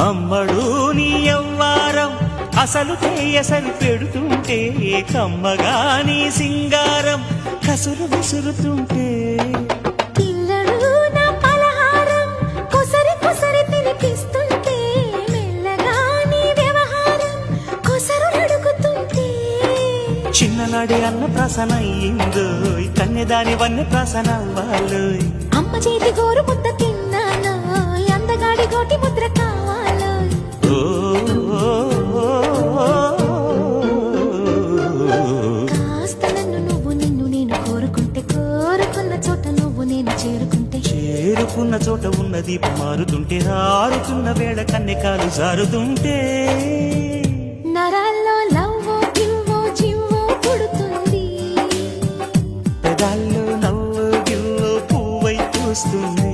అమ్మడు నీ ఎవ్వారం అసలు చేయసలు పెడుతుంటే కమ్మగా నీ సింగారం. కసురు విసురుతుంటే చిన్ననాడే అన్న ప్రసన అయ్యిందో కన్నెదాని వన్నె ప్రసన అవ్వాలోయ్ అమ్మ చేతి నేను చేరుకుంటే? చేరుకున్న చోట ఉన్న దీపం మారుతుంటే ఆరుతున్న వేళ కన్నెకాలు జారుతుంటే. నరాల్లో లవ్వో గివ్వో జివ్వో పుడుతుంది. పెదాల్లో నవ్వు గివ్వు పువ్వై పూస్తుంది.